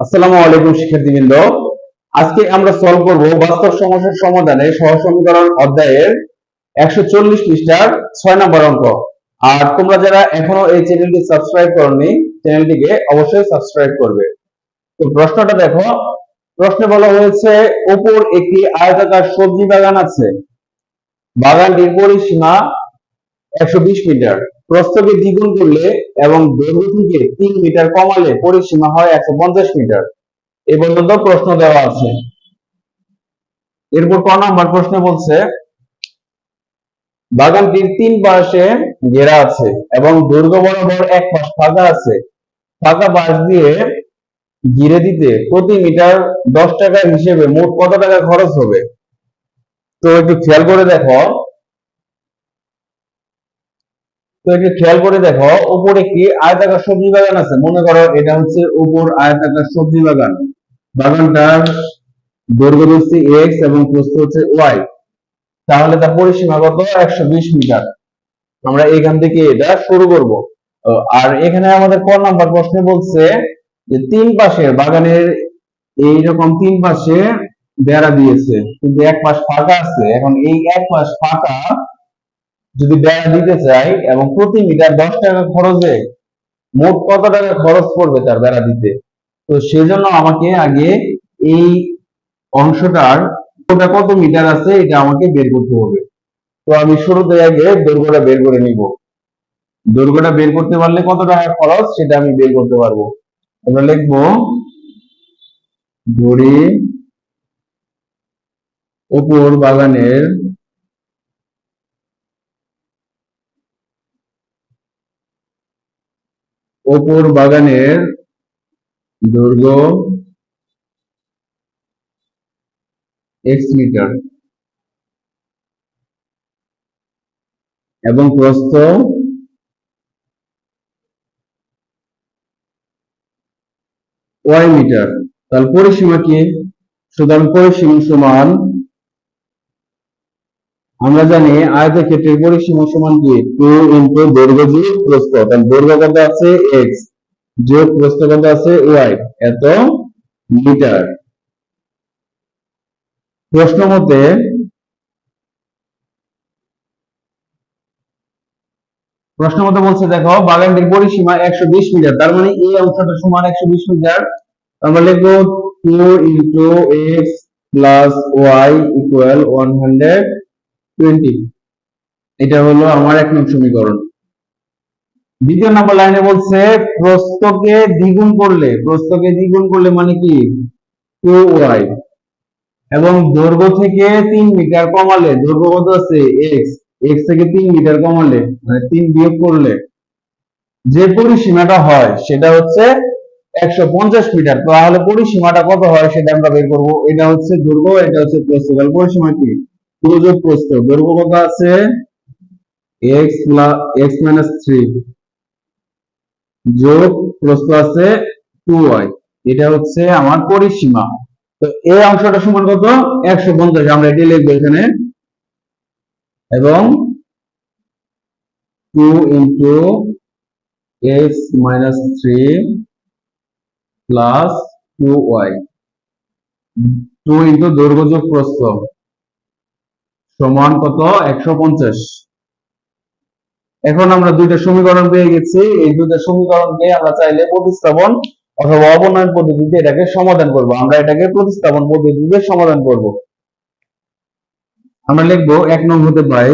আসসালামু আলাইকুম শিক্ষার্থীবৃন্দ। আজকে আমরা সলভ করব বাস্তব সমস্যার সমাধানে সহ সমীকরণ অধ্যায়ের একশো চল্লিশ পৃষ্ঠার ছয় নম্বর অঙ্ক। আর তোমরা যারা এখনও এই চ্যানেলটি সাবস্ক্রাইব করনি, চ্যানেলটিকে অবশ্যই সাবস্ক্রাইব করবে। তো প্রশ্নটা দেখো, প্রশ্নে বলা হয়েছে, উপর একটি আয়তাকার সবজি বাগান আছে। বাগানটির পরিসীমা একশো বিশ মিটার। প্রস্থকে দ্বিগুণ করলে এবং দৈর্ঘ্য থেকে তিন মিটার কমালে পরিসীমা হয় একশো পঞ্চাশ মিটার। এই পর্যন্ত প্রশ্ন দেওয়া আছে। এরপর ক নম্বর প্রশ্ন বলছে, বাগানটির তিন পাশে ঘেরা আছে এবং দৈর্ঘ্য বরাবর এক পাশ ফাঁকা আছে। ফাঁকা পাশ দিয়ে ঘিরে দিতে প্রতি মিটার দশ টাকা হিসেবে মোট কত টাকা খরচ হবে? তো একটু খেয়াল করে দেখো তো একটু খেয়াল করে দেখো উপরে একটি আয়তাকার সবজি বাগান আছে? মনে করো এটা হচ্ছে উপর আয়তাকার সবজি বাগান। বাগানটার দৈর্ঘ্য হচ্ছে এক্স এবং প্রস্থ হচ্ছে ওয়াই তাহলে তার পরিসীমা কত? একশো বিশ মিটার। আমরা এখান থেকে এটা শুরু করব। আর এখানে আমাদের ক নাম্বার প্রশ্নে বলছে যে তিন পাশে বাগানের এইরকম তিন পাশে বেড়া দিয়েছে। কিন্তু এক পাশ ফাঁকা আছে। এখন এই এক পাশ ফাঁকা যদি বেড়া দিতে চাই এবং প্রতি মিটার দশ টাকা খরচে মোট কত টাকা খরচ পড়বে তার বেড়া দিতে? তো সেজন্য আমাকে আগে এই অংশটার ওটা কত মিটার আছে এটা আমাকে বের করতে হবে। তো আমি শুরুতে আগে দৈর্ঘ্যটা বের করে নিব। দৈর্ঘ্যটা বের করতে পারলে কত টাকা খরচ সেটা আমি বের করতে পারব। আমরা লিখব, ধরি উপর বাগানের অপুর বাগানের দৈর্ঘ্য এক্স মিটার এবং প্রস্থ ওয়াই মিটার তাহলে পরিসীমা কি? সুতরাং পরিসীমা সমান আমরা জানি আয়তক্ষেত্রের পরিসীমা সমান কি? টু ইন্টু দৈর্ঘ্য যোগ প্রস্থ। তাহলে দৈর্ঘ্য কত আছে? এক্স যোগ প্রস্থ কত আছে? ওয়াই এত মিটার। প্রশ্ন মতে প্রশ্ন মতে বলছে, দেখো, বাগানটির পরিসীমা একশো বিশ মিটার। তার মানে এই অংশটা সমান একশো বিশ মিটার। আমরা লিখব two into x plus y equal one hundred twenty এটা হলো আমার এক নং সমীকরণ। দ্বিতীয় নম্বর লাইনে বলছে, প্রস্থকে দ্বিগুণ করলে, প্রস্থকে দ্বিগুণ করলে মানে কি? টু এবং দৈর্ঘ্য থেকে তিন মিটার কমালে, দৈর্ঘ্য কত আছে? থেকে মিটার কমালে মানে তিন বিয়োগ করলে। যে পরিসীমাটা হয়, সেটা হচ্ছে একশো পঞ্চাশ মিটার। তাহলে পরিসীমাটা কত হয়, সেটা আমরা বের করব। এটা হচ্ছে দৈর্ঘ্য, এটা হচ্ছে প্রস্থ তাহলে পরিসীমা কি? যোগ প্রস্থ দৈর্ঘ্য কত আছে x plus x minus three যোগ প্রস্থ আছে টু ওয়াই এটা হচ্ছে আমার পরিসীমা। তো এই অংশটা সমান কত? একশো পঞ্চাশ, আমরা এটি লিখব এখানে। এবং two into x minus three plus two y two into দৈর্ঘ্য যোগ প্রস্থ সমান কত? একশো পঞ্চাশ। এখন আমরা দুইটা সমীকরণ পেয়ে গেছি। এই দুইটা সমীকরণকে আমরা চাইলে প্রতিস্থাপন অথবা অবনয়ন পদ্ধতিতে এটাকে সমাধান করব। আমরা এটাকে প্রতিস্থাপন পদ্ধতিতে সমাধান করব। আমরা লিখব এক নং হতে পাই।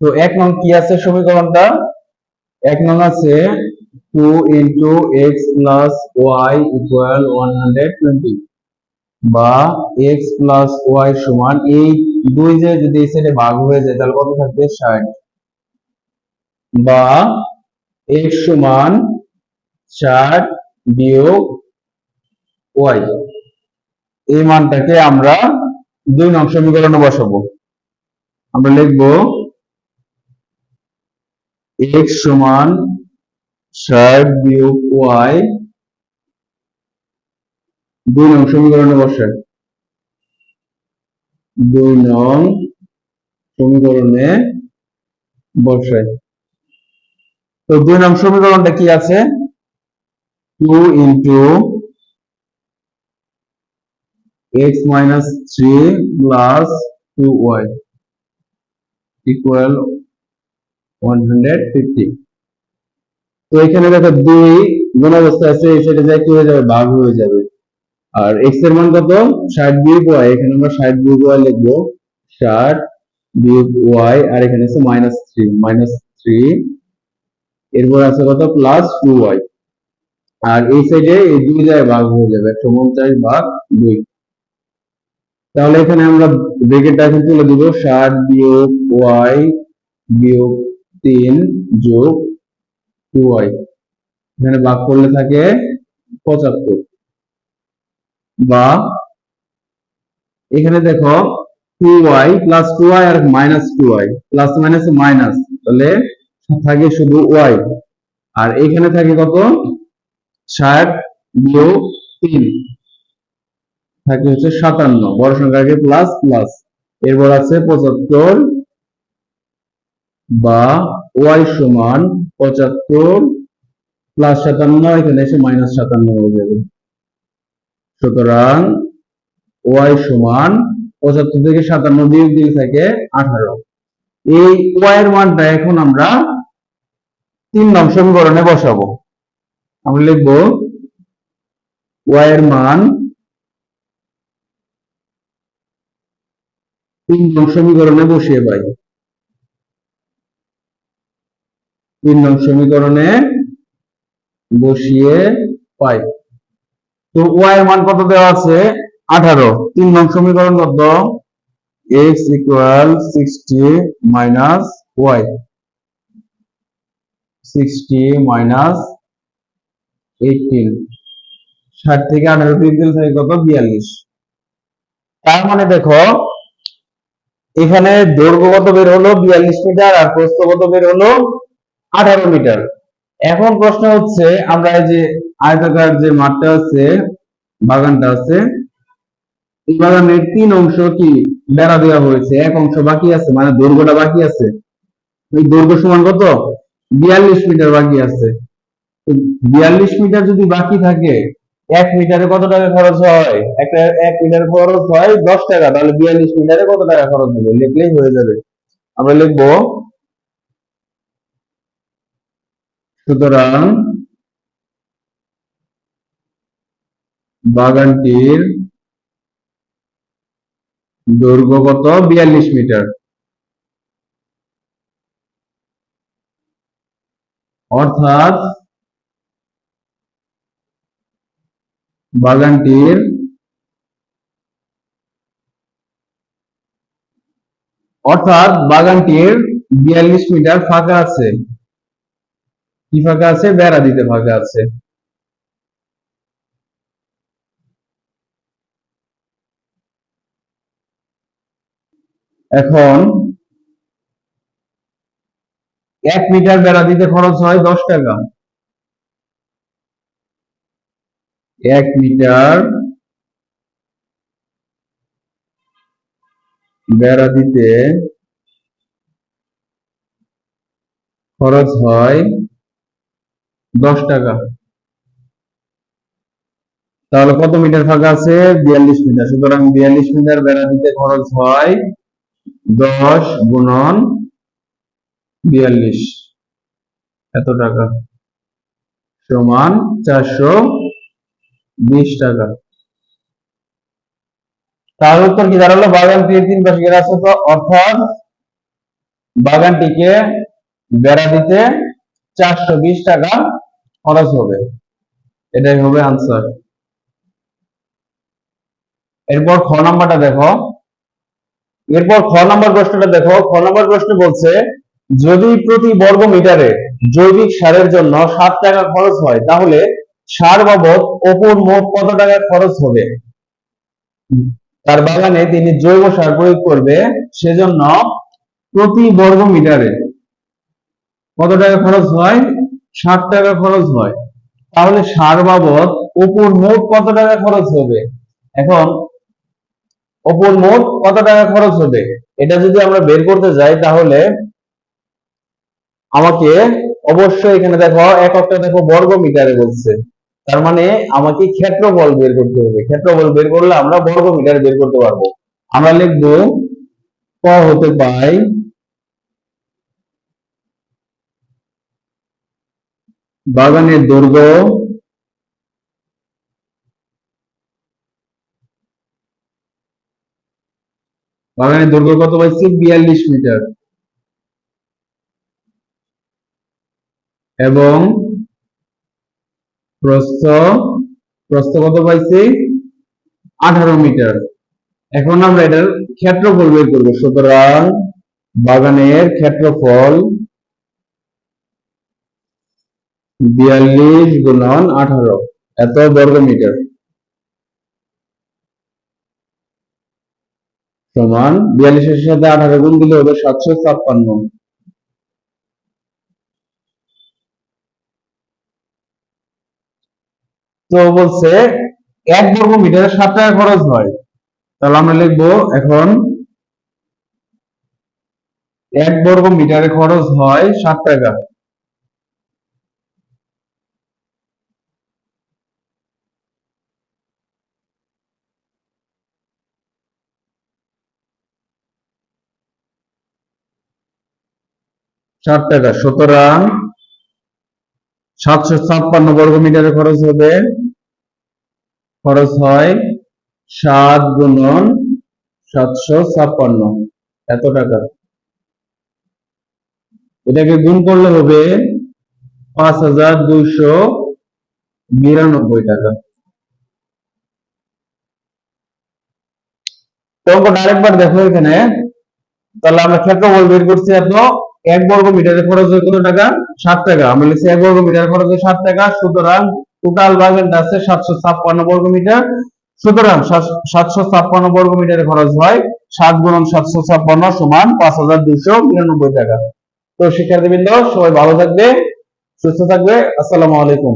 তো এক নং কি আছে সমীকরণটা? এক নং আছে two into x plus y equal one hundred twenty বা এক্স প্লাস ওয়াই সমান এই দুই যে যদি এই ভাগ হয়ে যায়, তাহলে কত থাকবে? ষাট. বা এক্স সমান ষাট বিয়োগ ওয়াই এই মানটাকে আমরা দুই নং সমীকরণে বসাবো। আমরা লিখব x সমান ষাট বিয়োগ ওয়াই দুই নং সমীকরণে বসাই দুই নং সমীকরণে বসাই তো দুই নং সমীকরণটা কি আছে? Two into x minus three plus two y equal one hundred fifty তো এখানে দেখো দুই গুণ অবস্থা আছে, এই সাইডে যায় কি হয়ে যাবে ভাগ হয়ে যাবে। আর এক্সের মান কত? ষাট বিয়োগ ওয়াই এখানে আমরা ষাট বিয়োগ ওয়াই লিখব। ষাট বিয়োগ ওয়াই আর এখানে আছে মাইনাস থ্রি মাইনাস থ্রি এরপর আছে কত? প্লাস টু ওয়াই আর এই সাইডে এই দুই জায়গায় ভাগ হয়ে যাবে, একশো উনচাশ ভাগ দুই। তাহলে এখানে আমরা ব্রেকেটটা এখন তুলে দিব। ষাট বিয়োগ ওয়াই বিয়োগ তিন যোগ টু এখানে ভাগ করলে থাকে পঁচাত্তর। বা এখানে দেখো two y plus two y আর মাইনাস প্লাস মাইনাস মাইনাস তাহলে থাকে শুধু ওয়াই আর এখানে থাকে কত? ষাট বিয়োগ তিন। থাকে হচ্ছে সাতান্ন। বড় সংখ্যাকে প্লাস প্লাস এরপর আছে পঁচাত্তর বা ওয়াই সমান পঁচাত্তর প্লাস সাতান্ন, এখানে এসে মাইনাস সাতান্ন হয়ে যাবে। সুতরাং ওয়াই সমান পঁচাত্তর থেকে সাতান্ন বিয়োগ দিলে থাকে আঠারো। এই ওয়াই এর মানটা এখন আমরা তিন নং সমীকরণে বসাবো। আমরা লিখব ওয়াই এর মান তিন নং সমীকরণে বসিয়ে পাই। তিন নং সমীকরণে বসিয়ে পাই। তো ওয়াই মান কত দেওয়া আছে? আঠারো। তিন নং সমীকরণ কত? X equal sixty minus y sixty minus eighteen ষাট থেকে আঠারো দিলে থাকে কত? বিয়াল্লিশ। তার মানে দেখো, এখানে দৈর্ঘ্য কত বের হলো? বিয়াল্লিশ মিটার, আর প্রস্থ কত বের হলো? আঠারো মিটার। এখন প্রশ্ন হচ্ছে, আমরা এই যে আয়তাকার যে মাঠটা আছে, বাগানটা আছে, এই বাগানের তিন অংশ কি বেড়া দেওয়া হয়েছে? এক অংশ বাকি আছে মানে দৈর্ঘ্যটা বাকি আছে। ওই দৈর্ঘ্য সমান কত? বিয়াল্লিশ মিটার বাকি আছে। বিয়াল্লিশ মিটার যদি বাকি থাকে, এক মিটারে কত টাকা খরচ হয়? একটা এক মিটার খরচ হয় দশ টাকা, তাহলে বিয়াল্লিশ মিটারে কত টাকা খরচ হবে? লিখলেই হয়ে যাবে। আমরা লিখব সুতরাং বাগানটির দৈর্ঘ্য কত বিয়াল্লিশ মিটার। অর্থাৎ বাগানটির অর্থাৎ বাগানটির বিয়াল্লিশ মিটার ফাঁকা আছে। কি ফাঁকা আছে? বেড়া দিতে ফাঁকা আছে। এখন এক মিটার বেড়া দিতে খরচ হয় দশ টাকা। এক মিটার বেড়া দিতে খরচ হয় দশ টাকা। তাহলে কত মিটার ফাঁকা আছে? বিয়াল্লিশ মিটার। সুতরাং বিয়াল্লিশ মিটার বেড়া দিতে খরচ হয় দশ গুণন বিয়াল্লিশ। এত টাকা। সমান চারশো বিশ টাকা। তার উত্তর কি দাঁড়াল? বাগানটি তিন পাশে ঘেরা আছে অর্থাৎ বাগানটিকে বেড়া দিতে চারশো বিশ টাকা খরচ হবে। এটাই হবে আনসার এরপর খ নাম্বারটা দেখো। এরপর খ নাম্বার প্রশ্নটা দেখো। খ নাম্বার প্রশ্ন বলছে, যদি প্রতি বর্গ মিটারে জৈবিক সারের জন্য সাত টাকা খরচ হয়, তাহলে সার বাবদ অপর মোট কত টাকা খরচ হবে? তার বাগানে তিনি জৈব সার প্রয়োগ করবে, সেজন্য প্রতি বর্গ মিটারে কত টাকা খরচ হয়? ষাট টাকা খরচ হয়। তাহলে সার বাবদ অপর মোট কত টাকা খরচ হবে? এখন অপর মোট কত টাকা খরচ হবে? এটা যদি আমরা বের করতে যাই তাহলে আমাকে অবশ্যই এখানে দেখো এককটা দেখো বর্গ মিটারে বলছে। তার মানে আমাকে ক্ষেত্রফল বের করতে হবে। ক্ষেত্রফল বের করলে আমরা বর্গ মিটারে বের করতে পারব। আমরা লিখব, ক হতে পাই বাগানের দৈর্ঘ্য বাগানের দৈর্ঘ্য কত পাইছি বিয়াল্লিশ মিটার। এবং প্রস্থ প্রস্থ কত পাইছি আঠারো মিটার। এখন আমরা এটার ক্ষেত্রফল বের করব। সুতরাং বাগানের ক্ষেত্রফল বিয়াল্লিশ গুণন আঠারো। এত বর্গ মিটার সমান বিয়াল্লিশের সাথে আঠারো গুণ দিলে হবে সাতশো ছাপ্পান্ন। তো বলছে এক বর্গ মিটারে ষাট টাকা খরচ হয়। তাহলে আমরা লিখব এখন এক বর্গ মিটারে খরচ হয় ষাট টাকা। ষাট সুতরাং সাতশো ছাপ্পান্ন বর্গ মিটারে খরচ হবে। খরচ হয় সাত গুণন সাতশো ছাপ্পান্ন। এত টাকা। এটাকে গুণ করলে হবে পাঁচ হাজার দুইশো বিরানব্বই টাকা। অঙ্কটা আরেকবার দেখো এখানে। তাহলে আমরা ক্ষেত্রফল বের করছি এত। এক বর্গ মিটারে খরচ হয় কত টাকা? ষাট টাকা। আমরা লিখছি এক বর্গ মিটার খরচ হয় ষাট টাকা, সুতরাং টোটাল বাগানটা আছে সাতশো ছাপ্পান্ন বর্গ মিটার। সুতরাং সাতশো ছাপ্পান্ন বর্গ মিটারে খরচ হয় সাত গুণন সাতশো ছাপ্পান্ন সমান পাঁচ হাজার দুশো নিরানব্বই টাকা। তো শিক্ষার্থীবৃন্দ, সবাই ভালো থাকবে, সুস্থ থাকবে। আসসালামু আলাইকুম।